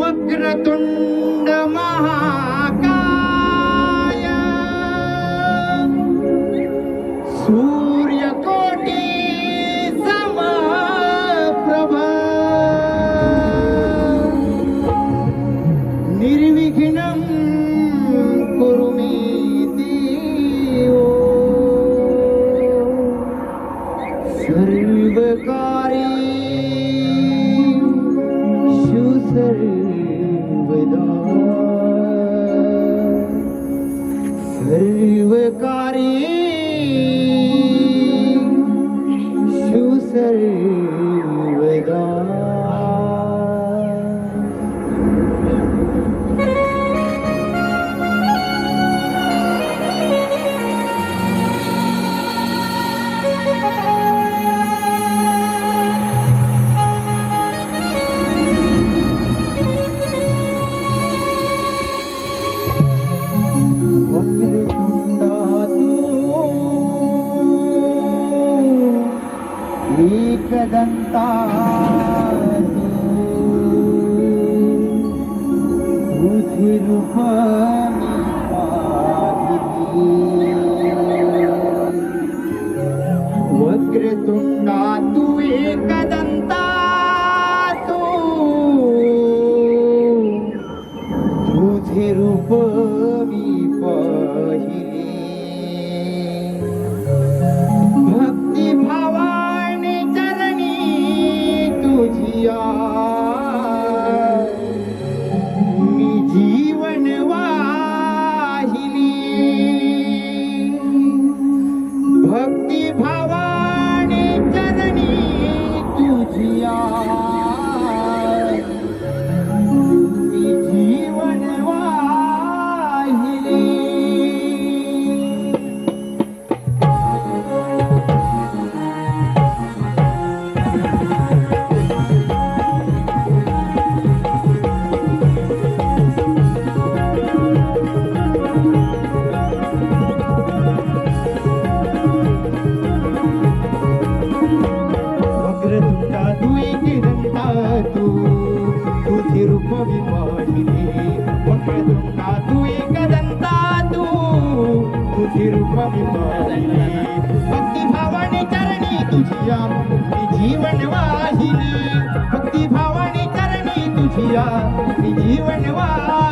वक्रतुण्ड महाकाय सू কারী 呀。भक्ती भावाने करणी तुझिया मी जीवन वाहिनी भक्ती भावाने करणी तुझिया मी जीवन वाहिनी।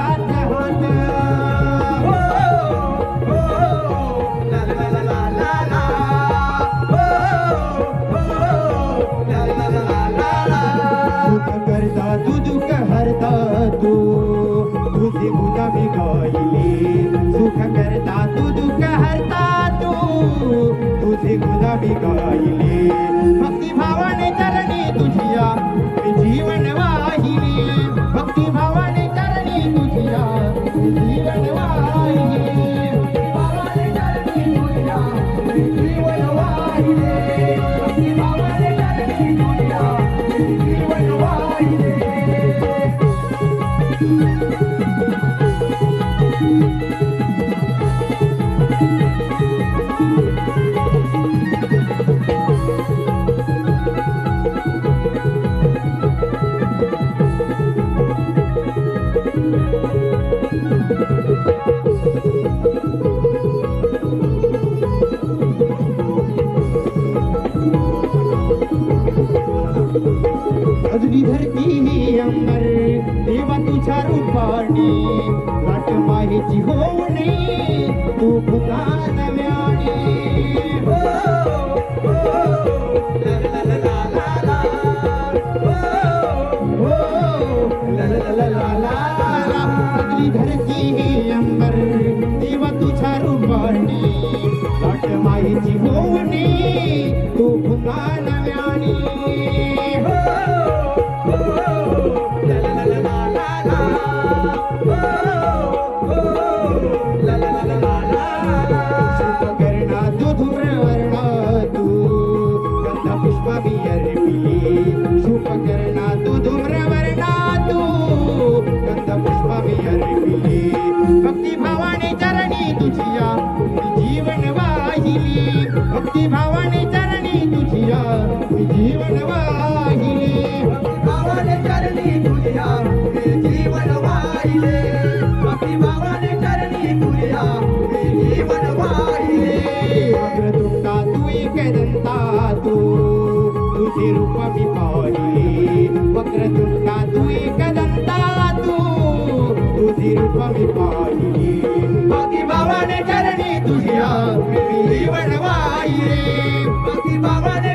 करता तू दुःख हरता तू. तुझी गुण मी गायली. सुख करता तू दुःख हरता तू. तुझी गुण मी गायली. तुझ्या लाट माहिती होणे तू पुन्हा नव्याने हो, धरती ही अंबर देवा तुझ्या रूपाणी लाट माहेची होणे चरणी तुझ्या जीवन वाहिले. भक्ती भावाने चरणी तुझ्या हे जीवन वाहिले. वक्रतुंडा तू एकदंता तू. तुझे रूप मी तू. तुझे रूप मी भक्ती भावाने चरणी जीवन वाहिले. भक्ती भावाने